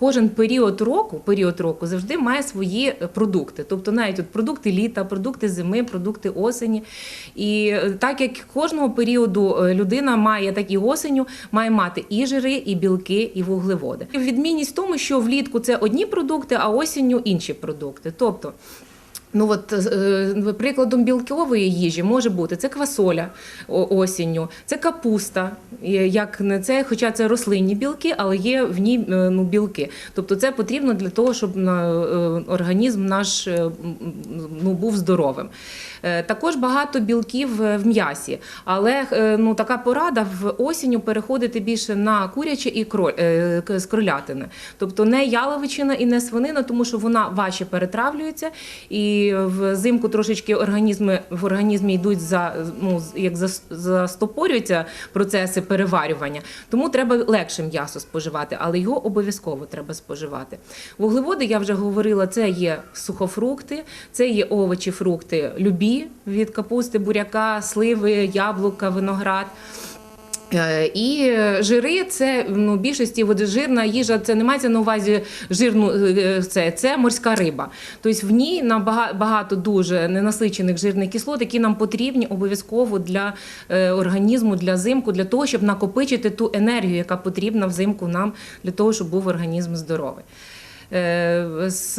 Кожен період року, період року завжди має свої е, продукти. Тобто навіть от продукти літа, продукти зими, продукти осені. І е, так як кожного періоду е, людина має, так і осеню, має мати і жири, і білки, і вуглеводи. Відмінність в тому, що влітку це одні продукти, а осінню інші продукти. Тобто Ну от е, прикладом білкової їжі може бути це квасоля осінню, це капуста, як не це, хоча це рослинні білки, але є в ній е, ну, білки. Тобто це потрібно для того, щоб е, організм наш е, ну, був здоровим. Е, Також багато білків е, в м'ясі, але е, ну, така порада в осінню переходити більше на куряче і кроль, е, з кролятини. Тобто не яловичина і не свинина, тому що вона важче перетравлюється, і взимку трошечки організми в організмі йдуть за ну як застопорюються процеси переварювання. Тому треба легше м'ясо споживати, але його обов'язково треба споживати. Вуглеводи, я вже говорила, це є сухофрукти, це є овочі, фрукти любі від капусти, буряка, сливи, яблука, виноград. Е, І жири це ну, більшості от, жирна їжа, це не мається на увазі жирну е, це, це морська риба. Тобто в ній нам багато дуже ненасичених жирних кислот, які нам потрібні обов'язково для е, організму, для зимку, для того, щоб накопичити ту енергію, яка потрібна взимку нам для того, щоб був організм здоровий. Е, З,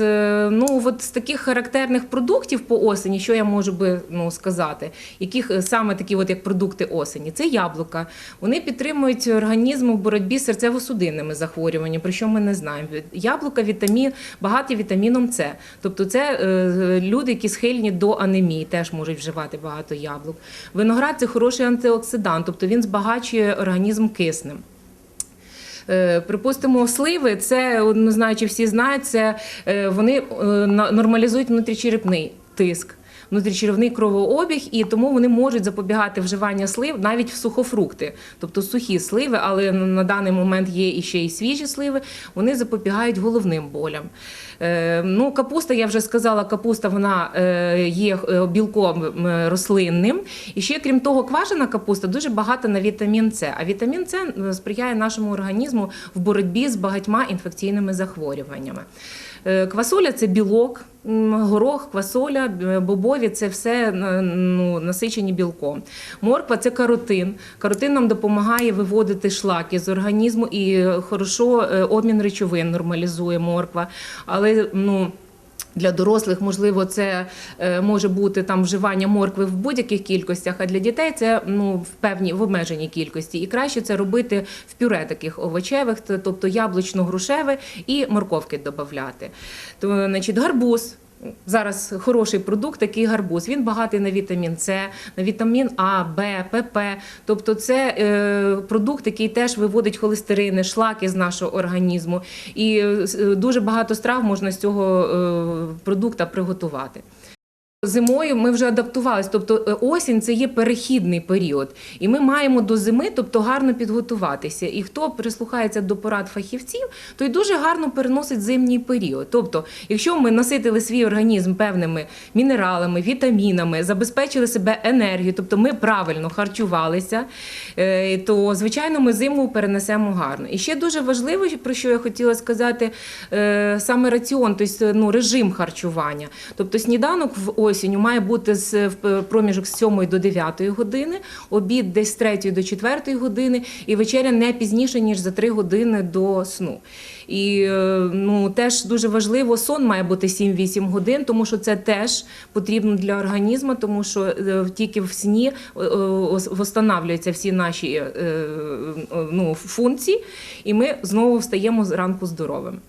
ну, от з таких характерних продуктів по осені, що я можу би ну, сказати, яких е, саме такі, от, як продукти осені, це яблука. Вони підтримують організм у боротьбі з серцево-судинними захворюваннями, про що ми не знаємо. Яблука вітамін, багаті вітаміном С. Тобто це е, люди, які схильні до анемії, теж можуть вживати багато яблук. Виноград це хороший антиоксидант, тобто він збагачує організм киснем. Е, Припустимо, сливи, це не знаю, чи всі знають, це е, вони е, нормалізують внутрічерепний тиск. Внутрічеревний кровообіг, і тому вони можуть запобігати вживання слив навіть в сухофрукти, тобто сухі сливи, але на даний момент є і ще й свіжі сливи. Вони запобігають головним болям. Е, ну, капуста, я вже сказала, капуста вона е, є е, білком рослинним. І ще, крім того, квашена капуста дуже багата на вітамін С. А вітамін С сприяє нашому організму в боротьбі з багатьма інфекційними захворюваннями. Квасоля це білок, горох, квасоля, е, бобові це все ну, насичені білком. Морква це каротин. Каротин нам допомагає виводити шлаки з організму і хорошо е, обмін речовин нормалізує морква. Але ну. Для дорослих, можливо, це е, може бути там вживання моркви в будь-яких кількостях, а для дітей це ну в певній в обмеженій кількості. І краще це робити в пюре таких овочевих, тобто яблучно-грушеве і морковки додати. То, значить, гарбуз. Зараз хороший продукт, такий гарбуз. Він багатий на вітамін С, на вітамін А, Б, ПП. Тобто, це е, продукт, який теж виводить холестерини, шлаки з нашого організму. І е, дуже багато страв можна з цього е, продукта приготувати. Зимою ми вже адаптувалися, тобто е, осінь це є перехідний період, і ми маємо до зими, тобто гарно підготуватися. І хто прислухається до порад фахівців, той дуже гарно переносить зимній період. Тобто, якщо ми наситили свій організм певними мінералами, вітамінами, забезпечили себе енергією, тобто ми правильно харчувалися, е, то звичайно ми зиму перенесемо гарно. І ще дуже важливо, про що я хотіла сказати, е, саме раціон, тобто ну, режим харчування. Тобто сніданок в осінню має бути з проміжок з 7 до 9 години, обід десь з 3 до 4 години, і вечеря не пізніше, ніж за 3 години до сну. І е, ну, теж дуже важливо, сон має бути 7-8 годин, тому що це теж потрібно для організму, тому що е, тільки в сні е, е, восстанавлюються всі наші е, е, ну, функції, і ми знову встаємо зранку здоровим.